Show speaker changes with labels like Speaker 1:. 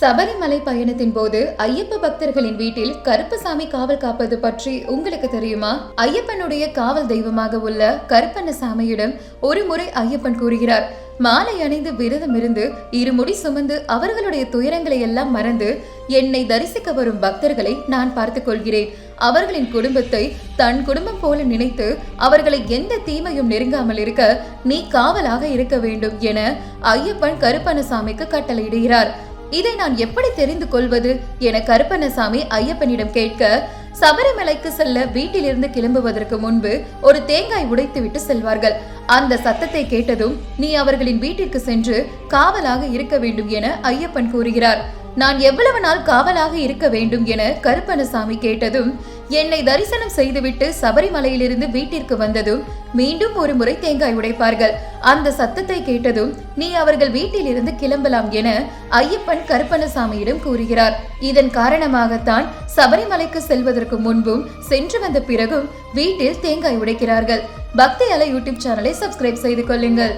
Speaker 1: சபரிமலை பயணத்தின் போது ஐயப்ப பக்தர்களின் வீட்டில் கருப்பசாமி காவல் காப்பது பற்றி உங்களுக்கு தெரியுமா? ஐயப்பனுடைய காவல் தெய்வமாக உள்ள கருப்பண்ணசாமியிடம் ஒரு முறை ஐயப்பன் கூறுகிறார் மாலை அணிந்து விரதம் இருந்து இருமுடி சுமந்து அவர்களுடைய துயரங்களை எல்லாம் மறந்து என்னை தரிசிக்க வரும் பக்தர்களை நான் பார்த்துக் கொள்கிறேன். அவர்களின் குடும்பத்தை தன் குடும்பம் போல நினைத்து அவர்களை எந்த தீமையும் நெருங்காமல் இருக்க நீ காவலாக இருக்க வேண்டும் என ஐயப்பன் கருப்பண்ணசாமிக்கு கட்டளையிடுகிறார். இதை நான் எப்படி தெரிந்து கொள்வது? என கருப்பண்ணசாமி ஐயப்பனிடம் கேட்க சபரிமலைக்கு செல்ல வீட்டிலிருந்து கிளம்புவதற்கு முன்பு ஒரு தேங்காய் உடைத்துவிட்டு செல்வார்கள். அந்த சத்தத்தை கேட்டதும் நீ அவர்களின் வீட்டிற்கு சென்று காவலாக இருக்க வேண்டும் என ஐயப்பன் கூறுகிறார். நான் எவ்வளவு நாள் காவலாக இருக்க வேண்டும் என கருப்பணசாமி கேட்டதும் என்னை தரிசனம் செய்துவிட்டு சபரிமலையிலிருந்து வீட்டிற்கு வந்ததும் மீண்டும் ஒரு முறை தேங்காய் உடைப்பார்கள். அந்த சத்தத்தை கேட்டதும் நீ அவர்கள் வீட்டிலிருந்து கிளம்பலாம் என ஐயப்பன் கருப்பணசாமியிடம் கூறுகிறார். இதன் காரணமாகத்தான் சபரிமலைக்கு செல்வதற்கு முன்பும் சென்று வந்த பிறகும் வீட்டில் தேங்காய் உடைக்கிறார்கள். பக்தி அலை யூடியூப் சேனலை சப்ஸ்கிரைப் செய்து கொள்ளுங்கள்.